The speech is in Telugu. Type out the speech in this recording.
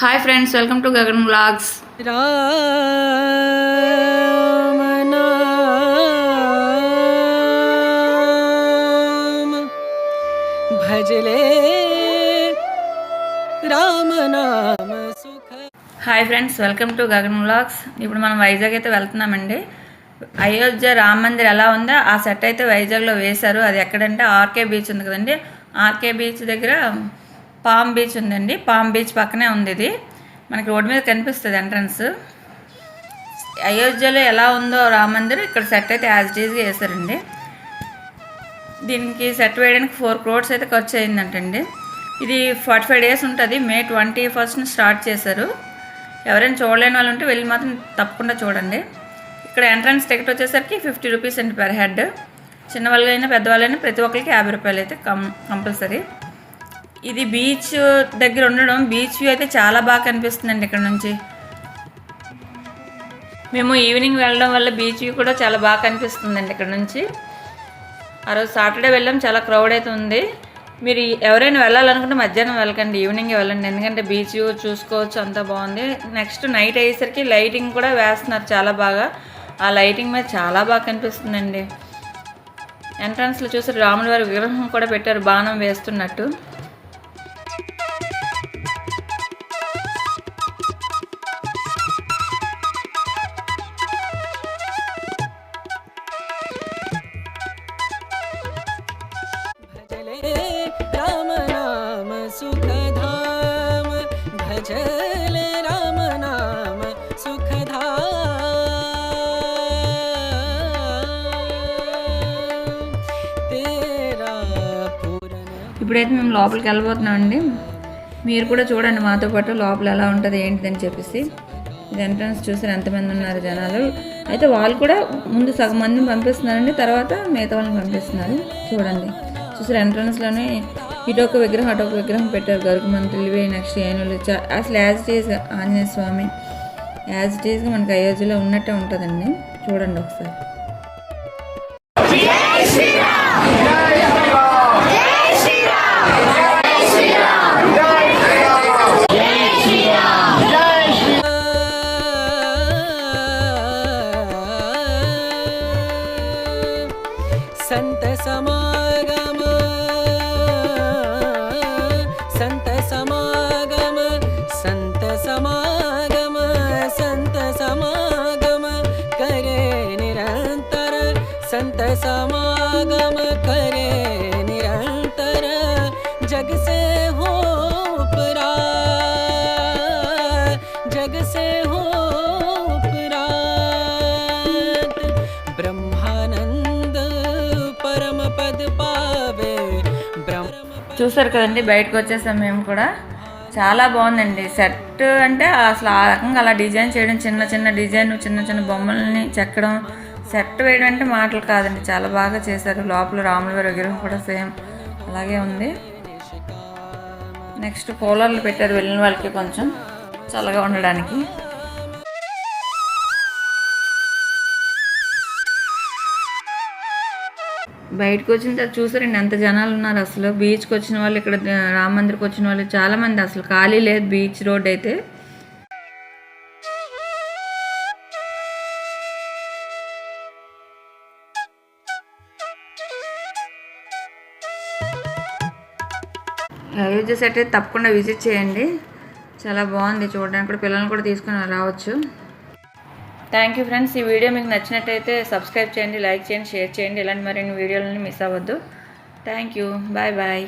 Hi friends welcome to Gagan నామ భజలే రామ నామ సుఖ hi friends welcome to Gagan vlogs ఇప్పుడు మనం వైజాగ్ అయితే వెళ్తున్నామండి. అయోధ్య రామ మందిర్ ఎలా ఉందో ఆ సెట్ అయితే వైజాగ్లో వేశారు. అది ఎక్కడంటే ఆర్కే బీచ్ ఉంది కదండి. ఆర్కే బీచ్ దగ్గర పామ్ బీచ్ ఉందండి. పామ్ బీచ్ పక్కనే ఉంది ఇది మనకి రోడ్డు మీద కనిపిస్తుంది ఎంట్రన్స్. అయోధ్యలో ఎలా ఉందో రామ మందిర్ ఇక్కడ సెట్ అయితే యాజ్ ఇట్ ఈజ్గా వేశారండి. దీనికి సెట్ వేయడానికి ఫోర్ క్రోడ్స్ అయితే ఖర్చు అయిందంటండి ఇది ఫార్టీ ఫైవ్ డేస్ ఉంటుంది. మే ట్వంటీ ఫస్ట్న స్టార్ట్ చేశారు. ఎవరైనా చూడలేని వాళ్ళు ఉంటే వెళ్ళి మాత్రం తప్పకుండా చూడండి. ఇక్కడ ఎంట్రన్స్ టికెట్ వచ్చేసరికి ఫిఫ్టీ రూపీస్ అండి పర్ హెడ్. చిన్నవాళ్ళైనా పెద్దవాళ్ళైనా ప్రతి ఒక్కరికి యాభై రూపాయలు అయితే కం కంపల్సరీ. ఇది బీచ్ దగ్గర ఉండడం బీచ్ వ్యూ అయితే చాలా బాగా కనిపిస్తుందండి ఇక్కడ నుంచి. మేము ఈవినింగ్ వెళ్ళడం వల్ల బీచ్ వ్యూ కూడా చాలా బాగా కనిపిస్తుందండి ఇక్కడ నుంచి. ఆ రోజు సాటర్డే వెళ్ళాం చాలా క్రౌడ్ అయితే ఉంది. మీరు ఎవరైనా వెళ్ళాలనుకుంటే మధ్యాహ్నం వెళ్ళకండి ఈవినింగ్ వెళ్ళండి. ఎందుకంటే బీచ్ వ్యూ చూసుకోవచ్చు అంతా బాగుంది. నెక్స్ట్ నైట్ అయ్యేసరికి లైటింగ్ కూడా వేస్తున్నారు చాలా బాగా. ఆ లైటింగ్ మీద చాలా బాగా కనిపిస్తుందండి. ఎంట్రన్స్లో చూసి రాముల వారి విగ్రహం కూడా పెట్టారు బాణం వేస్తున్నట్టు. భజలే రామ नाम सुखधा ఇప్పుడైతే మేము లోపలికి వెళ్ళబోతున్నామండి. మీరు కూడా చూడండి మాతో పాటు లోపల ఎలా ఉంటుంది ఏంటిదని చెప్పేసి. ఇది ఎంట్రన్స్ చూసారు ఎంతమంది ఉన్నారు జనాలు. అయితే వాళ్ళు కూడా ముందు సగం మందిని పంపిస్తున్నారండి తర్వాత మిగతా వాళ్ళని పంపిస్తున్నారు. చూడండి. చూసారు ఎంట్రన్స్లోనే ఇటు ఒక విగ్రహం అటు ఒక విగ్రహం పెట్టారు గరుకు మన తెలివే నెక్స్ట్ ఏనుగులు అసలు as it is Anjaneya Swamy as it ఈజ్గా మనకు అయోధ్యలో ఉన్నట్టే ఉంటుందండి. చూడండి ఒకసారి. సంత సమా संत समागम करे निरंतर जग से हो उपरा जग से हो उपरात ब्रह्मानंद परम पद पावे ब्रह्म చూసారు కదండి బయటకు వచ్చేసాం మేము కూడా చాలా బాగుందండి సెట్ అంటే అసలు ఆ రకంగా అలా డిజైన్ చేయడం చిన్న చిన్న డిజైన్ చిన్న చిన్న బొమ్మల్ని చెక్కడం సెట్ వేయడం అంటే మాటలు కాదండి. చాలా బాగా చేశారు. లోపల రాముల వారి విగ్రహం కూడా సేమ్ అలాగే ఉంది. నెక్స్ట్ కూలర్లు పెట్టారు వెళ్ళిన వాళ్ళకి కొంచెం చల్లగా ఉండడానికి. బయటకు వచ్చిన తర్వాత చూసారండి ఎంత జనాలు ఉన్నారు అసలు. బీచ్కి వచ్చిన వాళ్ళు ఇక్కడ రామ మందిర్కి వచ్చిన వాళ్ళు చాలామంది అసలు. ఖాళీ లేదు బీచ్ రోడ్ అయితే. అయోధ్య సెట్ అయితే తప్పకుండా విజిట్ చేయండి. చాలా బాగుంది చూడడానికి కూడా పిల్లల్ని కూడా తీసుకుని రావచ్చు. థ్యాంక్ యూ ఫ్రెండ్స్ ఈ వీడియో మీకు నచ్చినట్టయితే సబ్స్క్రైబ్ చేయండి లైక్ చేయండి షేర్ చేయండి. ఇలాంటి మరిన్ని వీడియోలని మిస్ అవ్వద్దు. Thank you bye bye